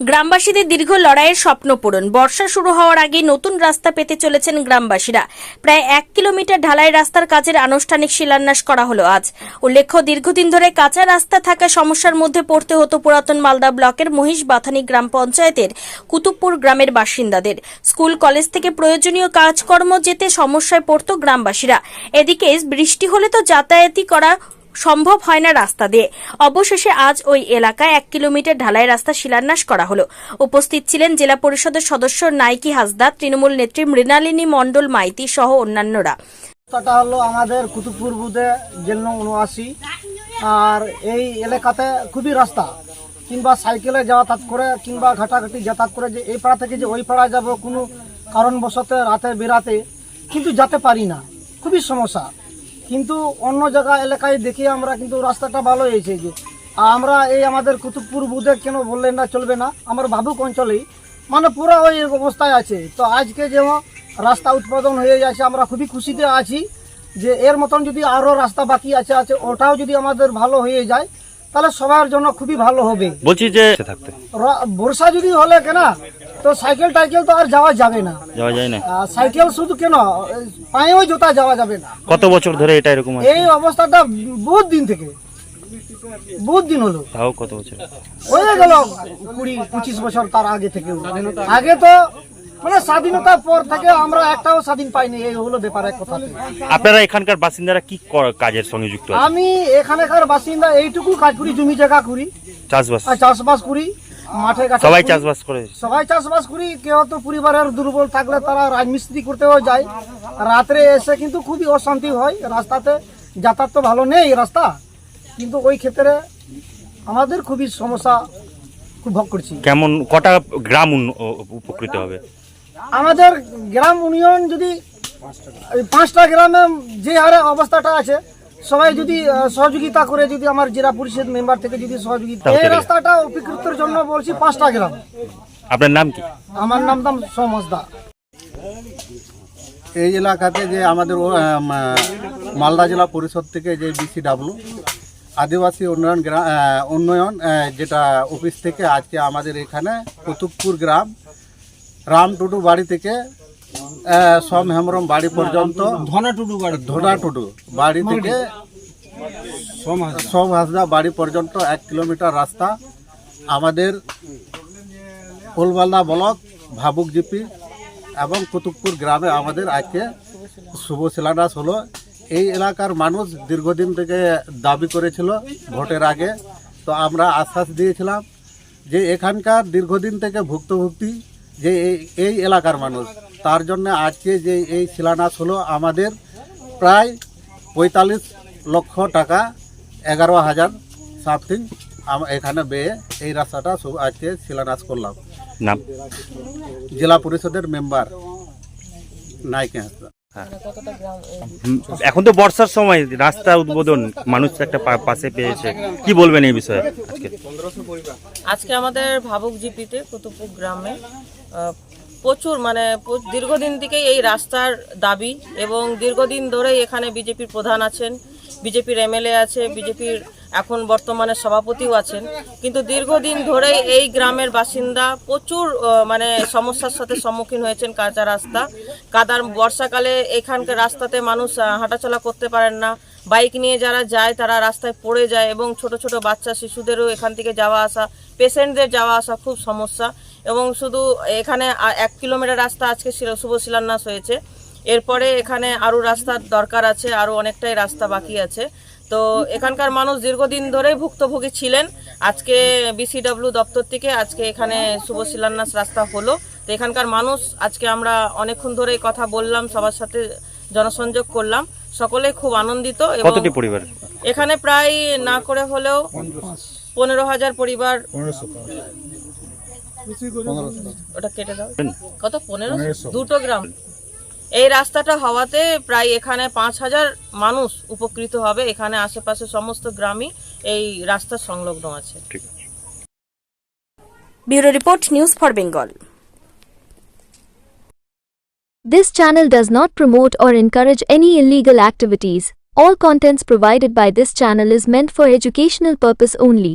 গ্রামবাসীদের দীর্ঘ লড়াইয়ের স্বপ্ন পূরণ। বর্ষা শুরু হওয়ার আগে নতুন রাস্তা পেতে চলেছেন গ্রামবাসীরা। প্রায় এক কিলোমিটার ঢালাই রাস্তার কাজের আনুষ্ঠানিক শিলান্যাস করা হলো আজ। উল্লেখ্য, দীর্ঘদিন ধরে কাঁচা রাস্তা থাকা সমস্যার মধ্যে পড়তে হতো পুরাতন মালদা ব্লকের মহিষ বাথানি গ্রাম পঞ্চায়েতের কুতুবপুর গ্রামের বাসিন্দাদের। স্কুল, কলেজ থেকে প্রয়োজনীয় কাজকর্ম যেতে সমস্যায় পড়তো গ্রামবাসীরা। এদিকে বৃষ্টি হলে তো যাতায়াতই করা সম্ভব হয় না রাস্তা দিয়ে। অবশেষে আজ ওই এলাকায় এক কিলোমিটার ঢালাই রাস্তা শিলান্যাস করা হলো। উপস্থিত ছিলেন জেলা পরিষদের সদস্য নাইকি হাসদা তৃণমূল নেত্রী মৃণালিনী মণ্ডল মাইতি সহ অন্যান্যরা। রাস্তাটা হলো আমাদের কুতুবপুর বুধে জেল উনআশি আর এই এলাকাতে খুবই রাস্তা। কিংবা সাইকেলে যাতায়াত করে কিংবা ঘাটাঘাটি যাতায়াত করে যে এই পাড়া থেকে যে ওই পাড়া যাব কোনো কারণবশত রাতে বেরাতে কিন্তু যেতে পারি না। খুবই সমস্যা। কিন্তু অন্য জায়গা এলাকায় দেখি আমরা কিন্তু রাস্তাটা ভালো হয়েছে যে। আমরা এই আমাদের কুতুবপুর বুধে কেন বললেন না চলবে না? আমার ভাবুক অঞ্চলেই। মানে পুরো ওই অবস্থায় আছে। তো আজকে যেমন রাস্তা উৎপাদন হয়ে যাচ্ছে আমরা খুবই খুশিতে আছি যে এর মতন যদি আরও রাস্তা বাকি আছে আছে ওটাও যদি আমাদের ভালো হয়ে যায় তাহলে সবার জন্য খুবই ভালো হবে। বলছি যে বর্ষা যদি হলে কেন তো সাইকেল টাইকেল তো আর যাওয়া যাবে না। যাওয়া যায় না। সাইকেল শুধু কেন পায়েও জোতা যাওয়া যাবে না। কত বছর ধরে এটা এরকম আছে? এই অবস্থাটা বহুত দিন থেকে। বহুত দিন হলো। তাও কত বছর? হয়ে গেল কুড়ি পঁচিশ বছর তার আগে থেকে আগে তো মানে স্বাধীনতার পর থেকে আমরা একটাও স্বাধীন পাইনি এই হলো ব্যাপার এক কথা আপনারা এখানকার বাসিন্দারা কি ক- কাজের সঙ্গে যুক্ত আমি এখানকার বাসিন্দা এইটুকু কাজ করি জমি জায়গা করি। চাষবাস? আর চাষবাস করি। মাঠে ঘাটে সবাই। চাষবাস করে। সবাই চাষবাস করি কেউ তো পরিবারের দুর্বল থাকলে তারা রাজমিস্ত্রি করতেও যায়। রাত্রে এসে কিন্তু খুবই অশান্তি হয় রাস্তাতে যাতায়াত তো ভালো নেই রাস্তা। কিন্তু ওই ক্ষেত্রে আমাদের খুবই সমস্যা খুব ভোগ করছি। কেমন কটা গ্রাম উপকৃত হবে? আমাদের গ্রাম ইউনিয়ন যদি পাঁচটা গ্রামে যে হারে অবস্থাটা আছে সবাই যদি সহযোগিতা করে যদি আমার জেলা পরিষদ মেম্বার থেকে যদি সহযোগিতা এই রাস্তাটা উপকৃতের জন্য বলছি পাঁচটা গ্রাম। আপনার নাম কি? আমার নাম দাম সমজদা এই এলাকাতে যে আমাদের মালদা জেলা পরিষদ থেকে যে বিসিডাব্লিউ আদিবাসী উন্নয়ন গ্রাম উন্নয়ন যেটা অফিস থেকে আজকে আমাদের এখানে কুতুবপুর গ্রাম রাম টুডু বাড়ি থেকে সম হেমরম বাড়ি পর্যন্ত। ধনা টুডু বাড়ি। ধনা টুডু বাড়ি থেকে সম হাসদা বাড়ি পর্যন্ত এক কিলোমিটার রাস্তা। আমাদের ফুলবালদা ব্লক ভাবুক জিপি এবং কুতুবপুর গ্রামে আমাদের আজকে শুভ শিলান্যাস হলো। এই এলাকার মানুষ দীর্ঘদিন থেকে দাবি করেছিল ভোটের আগে। তো আমরা আশ্বাস দিয়েছিলাম যে এখানকার দীর্ঘদিন থেকে ভুক্তভুক্তি যে এই এই এলাকার মানুষ তার জন্য আজকে যে এই শিলান্যাস হলো আমাদের প্রায় পঁয়তাল্লিশ লক্ষ টাকা এগারো হাজার সামথিং এখানে বেয়ে এই রাস্তাটা আজকে শিলান্যাস করলাম। নাম? জেলা পরিষদের মেম্বার নাইকে হাসদা হুম, এখন তো বর্ষার সময় রাস্তা উদ্বোধন মানুষ একটা পা- পাশে পেয়েছে। কি বলবেন এই বিষয়ে আজকে? আজকে আমাদের ভাবুক জিপিতে কুতুবপুর গ্রামে প্রচুর মানে দীর্ঘদিন থেকেই এই রাস্তার দাবি এবং দীর্ঘদিন ধরেই এখানে বিজেপির প্রধান আছেন, বিজেপির এমএলএ আছে, বিজেপির এখন বর্তমানে সভাপতিও আছেন। কিন্তু দীর্ঘদিন ধরেই এই গ্রামের বাসিন্দা প্রচুর মানে সমস্যার সাথে সম্মুখীন হয়েছেন কাঁচা রাস্তা। কাদার বর্ষাকালে এখানকার রাস্তাতে মানুষ হাঁটাচলা করতে পারেন না। বাইক নিয়ে যারা যায় তারা রাস্তায় পড়ে যায় এবং ছোট ছোট বাচ্চা শিশুদেরও এখান থেকে যাওয়া আসা, পেশেন্টদের যাওয়া আসা খুব সমস্যা। এবং শুধু এখানে এক কিলোমিটার রাস্তা আজকে শুভ শিলান্যাস হয়েছে। এরপরে এখানে আরও রাস্তার দরকার আছে আরও অনেকটাই রাস্তা বাকি আছে। তো এখানকার মানুষ দীর্ঘদিন ধরেই ভুক্তভোগী ছিলেন। আজকে বিসিডব্লিউ দপ্তর থেকে আজকে এখানে শুভ শিলান্যাস রাস্তা হলো। তো এখানকার মানুষ আজকে আমরা অনেকক্ষণ ধরে কথা বললাম সবার সাথে জনসংযোগ করলাম। সকলে খুব আনন্দিত কতটি পরিবার? এখানে প্রায় না করে হলেও পনেরো হাজার পরিবার ওটা কেটে দাও কত পনেরো দুটো গ্রাম এই রাস্তাটা হওয়াতে প্রায় এখানে পাঁচ হাজার মানুষ উপকৃত হবে এখানে আশেপাশে সমস্ত গ্রামই এই রাস্তা সংলগ্ন আছে আছে bureau report news for Bengal This channel does not promote or encourage any illegal activities. All contents provided by this channel is meant for educational purpose only.